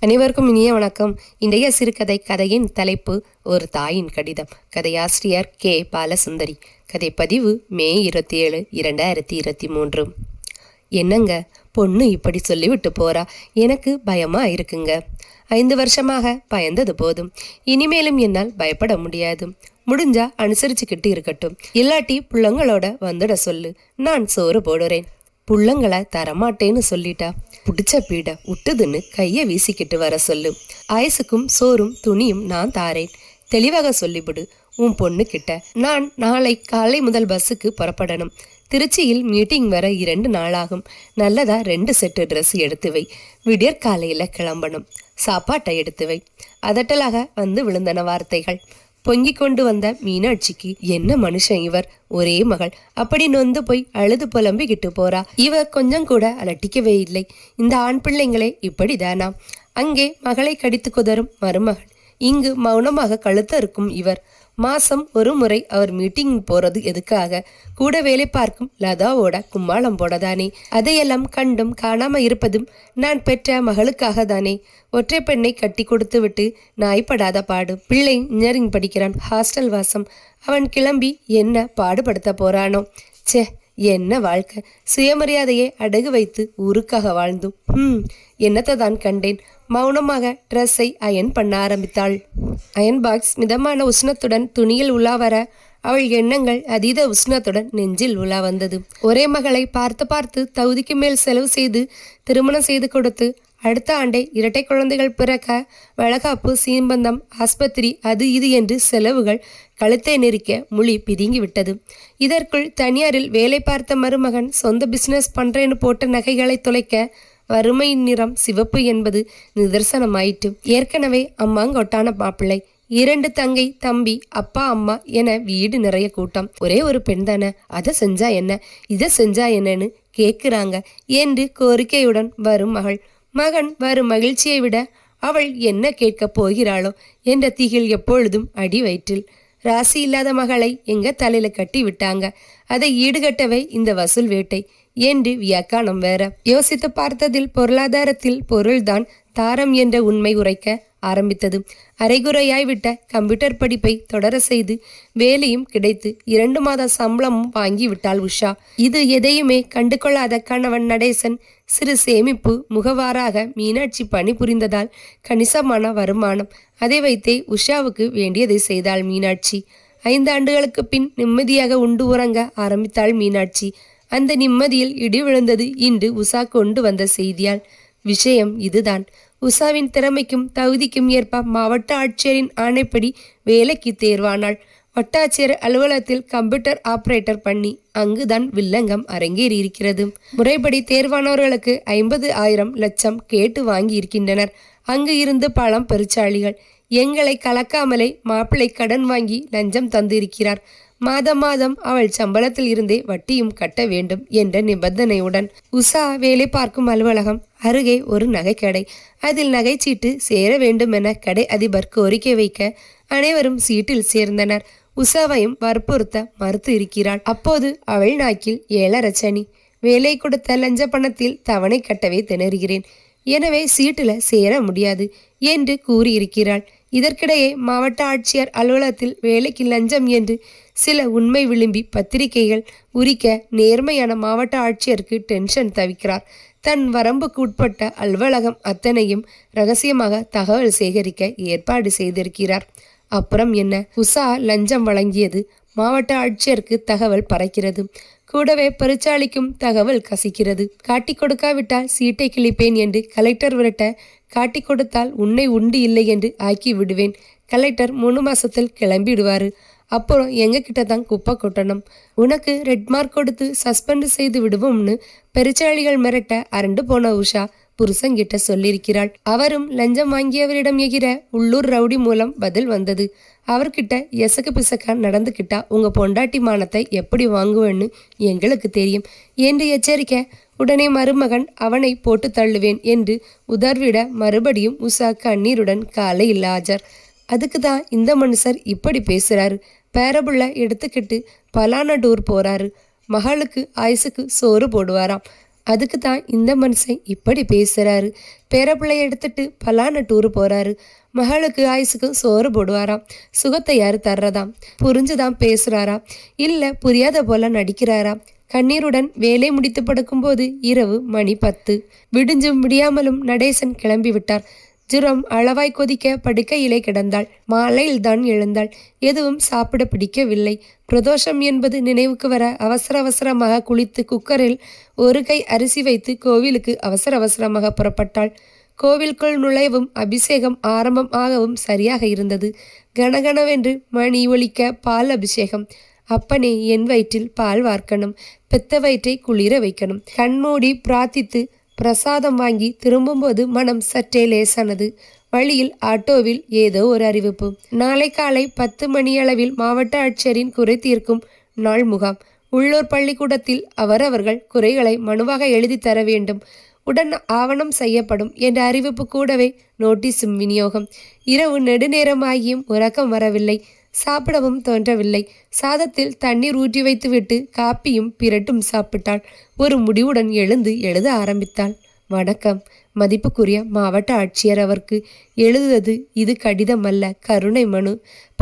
அனைவருக்கும் இனிய வணக்கம். இன்றைய சிறுகதை கதையின் தலைப்பு ஒரு தாயின் கடிதம். கதையாசிரியர் கே. பாலசுந்தரி. கதை பதிவு மே இருபத்தி ஏழு இரண்டாயிரத்தி இருபத்தி மூன்று. என்னங்க? பொண்ணு இப்படி சொல்லிவிட்டு போறா? எனக்கு பயமா இருக்குங்க. ஐந்து வருஷமாக பயந்தது போதும். இனிமேலும் என்னால் பயப்பட முடியாது. முடிஞ்சா அனுசரிச்சுக்கிட்டு இருக்கட்டும். இல்லாட்டி புள்ளங்களோட வந்துட சொல்லு. நான் சோறு போடுறேன். புள்ளங்களை தரமாட்டேன்னு சொல்லிட்டா. பிடிச்ச பீடை விட்டுதுன்னு கையை வீசிக்கிட்டு வர சொல்லு. ஆயுசுக்கும் சோறும் துணியும் நான் தாரேன். தெளிவாக சொல்லிவிடு உன் பொண்ணு கிட்ட நான் நாளை காலை முதல் பஸ்ஸுக்கு புறப்படணும். திருச்சியில் மீட்டிங் வர இரண்டு நாளாகும். நல்லதா ரெண்டு செட்டு ட்ரெஸ் எடுத்து வை. விடியற் காலையில் கிளம்பணும். சாப்பாட்டை எடுத்து வை. அதட்டலாக வந்து விழுந்தன வார்த்தைகள். பொங்கிக் கொண்டு வந்த மீனாட்சிக்கு என்ன மனுஷன் இவர்? ஒரே மகள். அப்படி நொந்து போய் அழுது புலம்பிக்கிட்டு போறா. இவ கொஞ்சம் கூட அலட்டிக்கவே இல்லை. இந்த ஆண் பிள்ளைங்களே இப்படிதானா? அங்கே மகளை கடித்து குதரும் மருமகள். இங்கு மௌனமாக கழுத்த இருக்கும் இவர். மாசம் ஒரு முறை அவர் மீட்டிங் போறது எதுக்காக? கூட வேலை பார்க்கும் லதாவோட கும்மாளம் போடதானே. அதையெல்லாம் கண்டும் காணாம இருப்பதும் நான் பெற்ற மகளுக்காக தானே. ஒற்றை பெண்ணை கட்டி கொடுத்து விட்டு நாய்ப்படாத பாடு. பிள்ளை இன்ஜினியரிங் படிக்கிறான். ஹாஸ்டல் வாசம். அவன் கிளம்பி என்ன பாடுபடுத்த போறானோ? ச்சே என்ன வாழ்க்கை? சுயமரியாதையை அடகு வைத்து ஊருக்காக வாழ்ந்தும். ஹம் என்னத்தை தான் கண்டேன்? மௌனமாக ட்ரெஸ்ஸை அயன் பண்ண ஆரம்பித்தாள். அயன் பாக்ஸ் மிதமான உஷ்ணத்துடன் துணியில் உலா வர அவள் எண்ணங்கள் அதீத உஷ்ணத்துடன் நெஞ்சில் உலா வந்தது. ஒரே மகளை பார்த்து பார்த்து தகுதிக்கு மேல் செலவு செய்து திருமணம் செய்து கொடுத்து அடுத்த ஆண்டே இரட்டை குழந்தைகள் பிறக்க வளகாப்பு சீம்பந்தம் ஆஸ்பத்திரி அது இது என்று செலவுகள் கழுத்தை நெரிக்க மொழி பிதுங்கிவிட்டது. இதற்குள் தனியாரில் வேலை பார்த்த மருமகன் சொந்த பிசினஸ் பண்றேன்னு போட்ட நகைகளை தொலைக்க வறுமையின் நிறம் சிவப்பு என்பது நிதர்சனமாயிற்று. ஏற்கனவே அம்மாங்கொட்டான மாப்பிள்ளை இரண்டு தங்கை தம்பி அப்பா அம்மா என வீடு நிறைய கூட்டம். ஒரே ஒரு பெண் தானே அதை செஞ்சா என்ன இதை செஞ்சா என்னன்னு கேட்குறாங்க என்று கோரிக்கையுடன் வரும் மகள். மகன் வரும் மகிழ்ச்சியை விட அவள் என்ன கேட்கப் போகிறாளோ என்ற திகில் எப்பொழுதும் அடி வயிற்றில். ராசி இல்லாத மகளை எங்க தலையில கட்டி விட்டாங்க? அதை ஈடுகட்டவே இந்த வசூல் வேட்டை. என்று வியாக்கானம் வேற? யோசித்து பார்த்ததில் பொருளாதாரத்தில் பொருள்தான் தாரம் என்ற உண்மை உரைக்க ஆரம்பித்தது. அரைகுறையாய் விட்ட கம்ப்யூட்டர் படிப்பை தொடர செய்து வேலையும் கிடைத்து இரண்டு மாத சம்பளமும் வாங்கி விட்டாள் உஷா. இது எதையுமே கண்டுகொள்ளாத கணவன் நடேசன் சிறு சேமிப்பு முகவாராக மீனாட்சி பணிபுரிந்ததால் கணிசமான வருமானம் அதை வைத்தே உஷாவுக்கு வேண்டியதை செய்தாள் மீனாட்சி. ஐந்து ஆண்டுகளுக்கு பின் நிம்மதியாக உண்டு உறங்க ஆரம்பித்தாள் மீனாட்சி. அந்த நிம்மதியில் இடி விழுந்தது இன்று உஷா கொண்டு வந்த செய்தியால். விஷயம் இதுதான். உஷாவின் திறமைக்கும் தகுதிக்கும் ஏற்ப மாவட்ட ஆட்சியரின் ஆணைப்படி வேலைக்கு தேர்வானாள். வட்டாட்சியர் அலுவலகத்தில் கம்ப்யூட்டர் ஆபரேட்டர் பண்ணி அங்குதான் வில்லங்கம் அரங்கேறி இருக்கிறது முறைப்படி தேர்வானவர்களுக்கு ஐம்பது ஆயிரம் லட்சம் கேட்டு வாங்கி இருக்கின்றனர் அங்கு இருந்து பழம் பெருச்சாளிகள். எங்களை கலக்காமலே மாப்பிள்ளை கடன் வாங்கி லஞ்சம் தந்திருக்கிறார். மாதம் மாதம் அவள் சம்பளத்தில் இருந்தே வட்டியும் கட்ட வேண்டும் என்ற நிபந்தனையுடன் உஷா வேலை பார்க்கும் அலுவலகம் அருகே ஒரு நகைக்கடை. அதில் நகைச்சீட்டு சேர வேண்டும் என கடை அதிபர் கோரிக்கை வைக்க அனைவரும் சீட்டில் சேர்ந்தனர். உஷாவையும் வற்புறுத்த மறுத்து இருக்கிறாள் அப்போது அவள் நாக்கில் ஏழரச்சனி வேலை கொடுத்த லஞ்ச பணத்தில் தவணை கட்டவே திணறுகிறேன். எனவே சீட்டில் சேர முடியாது என்று கூறியிருக்கிறாள். இதற்கிடையே மாவட்ட ஆட்சியர் அலுவலகத்தில் வேலைக்கு லஞ்சம் என்று சில உண்மை விளிம்பி பத்திரிகைகள் உரிக்க நேர்மையான மாவட்ட ஆட்சியருக்கு டென்ஷன் தவிக்கிறார். தன் வரம்புக்கு உட்பட்ட அலுவலகம் அத்தனையும் ரகசியமாக தகவல் சேகரிக்க ஏற்பாடு செய்திருக்கிறார். அப்புறம் என்ன? உஷா லஞ்சம் வழங்கியது மாவட்ட ஆட்சியருக்கு தகவல் பறக்கிறது. கூடவே பரிச்சாளிக்கும் தகவல் கசிக்கிறது. காட்டி கொடுக்காவிட்டால் சீட்டை கிழிப்பேன் என்று கலெக்டர் விரட்ட காட்டி கொடுத்தால் உன்னை உண்டு இல்லை என்று ஆக்கி விடுவேன். கலெக்டர் மூணு மாசத்தில் கிளம்பிடுவாரு. அப்புறம் எங்ககிட்ட தான் குப்பை கொட்டணும். உனக்கு ரெட் மார்க் கொடுத்து சஸ்பெண்ட் செய்து விடுவோம்னு பெருச்சாளிகள் மிரட்ட அரண்டு போன உஷா புருஷங்கிட்ட சொல்லியிருக்கிறாள். அவரும் லஞ்சம் வாங்கியவரிடம் எகிற உள்ளூர் ரவுடி மூலம் பதில் வந்தது. அவர்கிட்ட எசக்கு பிசக்கா நடந்துக்கிட்டா உங்க பொண்டாட்டி மானத்தை எப்படி வாங்குவேன்னு எங்களுக்கு தெரியும். என்று எச்சரிக்க உடனே மருமகன் அவனை போட்டு தள்ளுவேன் என்று உதர்விட மறுபடியும் உஷா கண்ணீருடன் காலையில் ஆஜர். அதுக்கு தான் இந்த மனுஷர் இப்படி பேசுறாரு. பேரபுள்ள எடுத்துக்கிட்டு பலான டூர் போறாரு. மகளுக்கு ஆயுசுக்கு சோறு போடுவாராம். அதுக்கு தான் இந்த மனுஷன் இப்படி பேசுறாரு. பேரப்பிள்ளைய எடுத்துட்டு பலான டூர் போறாரு. மகளுக்கு ஆயுசுக்கு சோறு போடுவாராம். சுகத்தை யாரு தர்றதாம்? புரிஞ்சுதான் பேசுறாரா இல்ல புரியாத போல நடிக்கிறாரா கண்ணீருடன் வேலை முடித்து படுக்கும்போது இரவு மணி பத்து. விடிஞ்சும் விடியாமலும் நடேசன் கிளம்பி விட்டார். ஜுரம் அளவாய் கொதிக்க படுக்கையிலே கிடந்தாள். மாலையில் தான் எழுந்தாள். எதுவும் சாப்பிட பிடிக்கவில்லை. பிரதோஷம் என்பது நினைவுக்கு வர அவசர அவசரமாக குளித்து குக்கரில் ஒரு கை அரிசி வைத்து கோவிலுக்கு அவசர அவசரமாக புறப்பட்டாள். கோவிலுக்குள் நுழைவும் அபிஷேகம் ஆரம்பம் ஆகவும் சரியாக இருந்தது. கனகனவென்று மணி ஒலிக்க பால் அபிஷேகம். அப்பனே என் வயிற்றில் பால் வார்க்கணும். பெத்த வயிற்றை குளிர வைக்கணும். கண்மூடி பிரார்த்தித்து பிரசாதம் வாங்கி திரும்பும்போது மனம் சற்றே லேசானது. வழியில் ஆட்டோவில் ஏதோ ஒரு அறிவிப்பு. நாளை காலை பத்து மணியளவில் மாவட்ட ஆட்சியரின் குறை தீர்க்கும் நாள் முகாம். உள்ளூர் பள்ளிக்கூடத்தில் அவரவர்கள் குறைகளை மனுவாக எழுதி தர வேண்டும். உடன் ஆவணம் செய்யப்படும் என்ற அறிவிப்பு கூடவே நோட்டீஸும் விநியோகம். இரவு நெடுநேரமாகியும் உறக்கம் வரவில்லை. சாப்பிடவும் தோன்றவில்லை. சாதத்தில் தண்ணீர் ஊற்றி வைத்துவிட்டு காப்பியும் பிரட்டும் சாப்பிட்டாள். ஒரு முடிவுடன் எழுந்து எழுத ஆரம்பித்தாள். வணக்கம். மதிப்புக்குரிய மாவட்ட ஆட்சியர் அவருக்கு எழுதுவது இது கடிதம் அல்ல. கருணை மனு.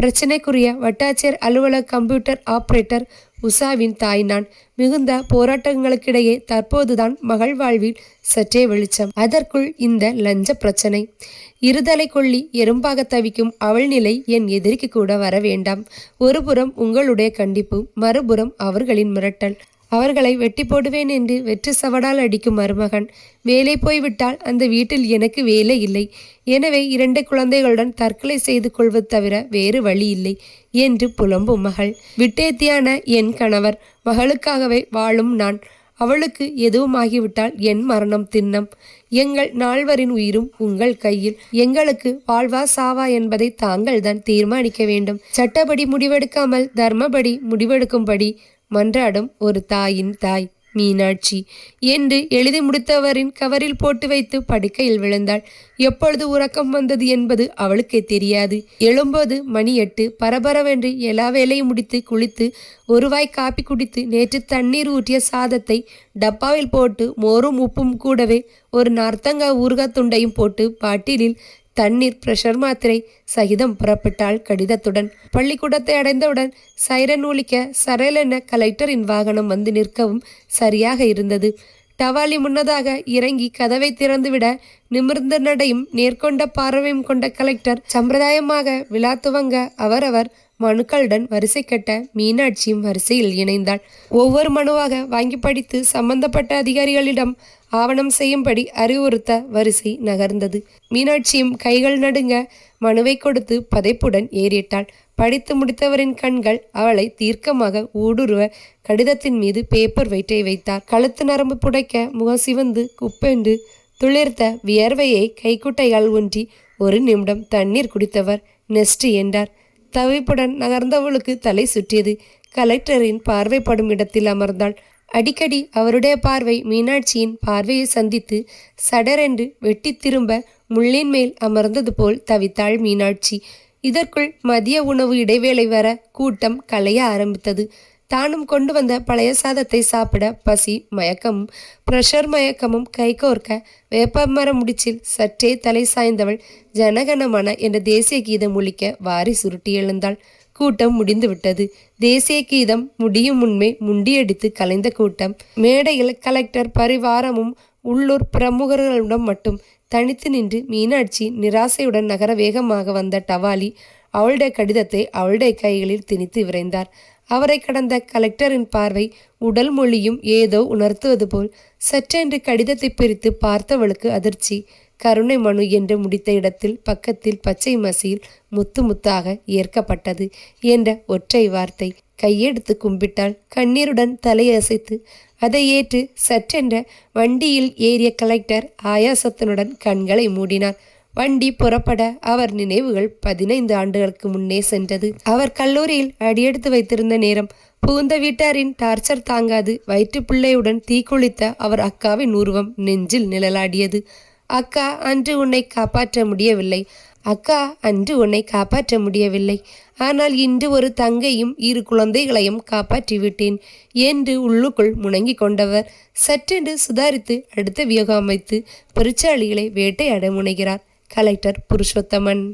பிரச்சனைக்குரிய வட்டாட்சியர் அலுவலக கம்ப்யூட்டர் ஆபரேட்டர் உஷாவின் தாய் நான் மிகுந்த போராட்டங்களுக்கிடையே தற்போதுதான் மகள் வாழ்வில் சற்றே வெளிச்சம். அதற்குள் இந்த லஞ்ச பிரச்சனை. இருதலை கொள்ளி எறும்பாக தவிக்கும் அவள் நிலை என் எதிரிக்கு கூட வர வேண்டாம். ஒருபுறம் உங்களுடைய கண்டிப்பு மறுபுறம் அவர்களின் மிரட்டல். அவர்களை வெட்டி போடுவேன் என்று வெற்றி சவடால் அடிக்கும் மருமகன். வேலை போய்விட்டால் அந்த வீட்டில் எனக்கு வேலை இல்லை. எனவே இரண்டு குழந்தைகளுடன் தற்கொலை செய்து கொள்வது தவிர வேறு வழி இல்லை. என்று புலம்பும் மகள். விட்டேத்தியான என் கணவர் மகளுக்காகவே வாழும் நான். அவளுக்கு எதுவும் ஆகிவிட்டால் என் மரணம் தின்னம் எங்கள் நால்வரின் உயிரும் உங்கள் கையில். எங்களுக்கு வாழ்வா சாவா என்பதை தாங்கள் தான் தீர்மானிக்க வேண்டும். சட்டப்படி முடிவெடுக்காமல் தர்மபடி முடிவெடுக்கும்படி மன்றாடும் ஒரு தாயின் தாய். மீனாட்சி. என்று எழுதி முடித்தவரின் கவரில் போட்டு வைத்து படுக்கையில் விழுந்தாள். எப்பொழுது உறக்கம் வந்தது என்பது அவளுக்கே தெரியாது. எழும்போது மணி எட்டு பரபரவென்று எல்லா வேலையும் முடித்து குளித்து ஒருவாய் காப்பி குடித்து நேற்று தண்ணீர் ஊற்றிய சாதத்தை டப்பாவில் போட்டு மோரும் உப்பும் கூடவே ஒரு நார்த்தங்காய் ஊறுகாய் துண்டையும் போட்டு பாட்டிலில் தண்ணீர் பிரஷர் மாத்திரை சகிதம் புறப்பட்டாள் கடிதத்துடன். பள்ளிக்கூடத்தை அடைந்தவுடன் சைரன் ஒலிக்க சரளென கலெக்டரின் வாகனம் வந்து நிற்கவும் சரியாக இருந்தது. டவாலி முன்னதாக இறங்கி கதவை திறந்துவிட நிமிர்ந்த நடையும் நேர்கொண்ட பார்வையும் கொண்ட கலெக்டர் சம்பிரதாயமாக விழா துவங்க அவரவர் மனுக்களுடன் வரிசை கட்ட மீனாட்சியும் வரிசையில் இணைந்தாள். ஒவ்வொரு மனுவாக வாங்கி படித்து சம்பந்தப்பட்ட அதிகாரிகளிடம் ஆவணம் செய்யும்படி அறிவுறுத்த வரிசை நகர்ந்தது. மீனாட்சியும் கைகள் நடுங்க மனுவை கொடுத்து பதைப்புடன் ஏறிட்டாள். படித்து முடித்தவரின் கண்கள் அவளை தீர்க்கமாக ஊடுருவ கடிதத்தின் மீது பேப்பர் வெயிட்டை வைத்தார். கழுத்து நரம்பு புடைக்க முகம் சிவந்து குப்பென்று துளிர்த்த வியர்வையை கைக்குட்டையால் ஒன்றி ஒரு நிமிடம் தண்ணீர் குடித்தவர் நெஸ்ட் என்றார். தவிப்புடன் நகர்ந்தவளுக்கு தலை சுற்றியது. கலெக்டரின் பார்வைப்படும் இடத்தில் அமர்ந்தாள். அடிக்கடி அவருடைய பார்வை மீனாட்சியின் பார்வையை சந்தித்து சடரென்று வெட்டி திரும்ப முள்ளின் மேல் அமர்ந்தது போல் தவித்தாள் மீனாட்சி. இதற்குள் மதிய உணவு இடைவேளை வர கூட்டம் கலைய ஆரம்பித்தது. தானும் கொண்டு வந்த பழைய சாதத்தை சாப்பிட பசி மயக்கமும் பிரஷர் மயக்கமும் கைகோர்க்க வேப்பமர முடிச்சில் சற்றே தலை சாய்ந்தவள் ஜனகணமன என்ற தேசிய கீதம் ஒழிக்க வாரி சுருட்டி எழுந்தாள். கூட்டம் முடிந்துவிட்டது. தேசிய கீதம் முடியும் முன்மை முண்டியடித்து கலைந்த கூட்டம். மேடையில் கலெக்டர் பரிவாரமும் உள்ளூர் பிரமுகர்களுடன் மட்டும் தனித்து நின்று மீனாட்சி நிராசையுடன் நகர வேகமாக வந்த டவாலி அவளுடைய கடிதத்தை அவளுடைய கைகளில் திணித்து விரைந்தார். அவரை கடந்த கலெக்டரின் பார்வை உடல் மொழியும் ஏதோ உணர்த்துவது போல் சற்றென்று கடிதத்தை பிரித்து பார்த்தவளுக்கு அதிர்ச்சி. கருணை மனு என்று முடித்த இடத்தில் பக்கத்தில் பச்சை மசியில் முத்து முத்தாக ஏற்கப்பட்டது என்ற ஒற்றை வார்த்தை. கையெடுத்து கும்பிட்டால் கண்ணீருடன் தலையசைத்து அதை ஏற்று சற்றென்ற வண்டியில் ஏறிய கலெக்டர் ஆயாசத்தினுடன் கண்களை மூடினார். வண்டி புறப்பட அவர் நினைவுகள் பதினைந்து ஆண்டுகளுக்கு முன்னே சென்றது. அவர் கல்லூரியில் அடியெடுத்து வைத்திருந்த நேரம் புகுந்த வீட்டாரின் டார்ச்சர் தாங்காது வயிற்று பிள்ளையுடன் தீக்குளித்த அவர் அக்காவின் உருவம் நெஞ்சில் நிழலாடியது. அக்கா அன்று உன்னை காப்பாற்ற முடியவில்லை. அக்கா அன்று உன்னை காப்பாற்ற முடியவில்லை. ஆனால் இன்று ஒரு தங்கையும் இரு குழந்தைகளையும் காப்பாற்றிவிட்டேன் என்று உள்ளுக்குள் முணங்கிக் கொண்டவர் சற்றென்று சுதாரித்து அடுத்த வியோகம் அமைத்து பெருச்சாளிகளை வேட்டையாட முனைகிறார். கலெக்டர் புருஷோத்தமன்.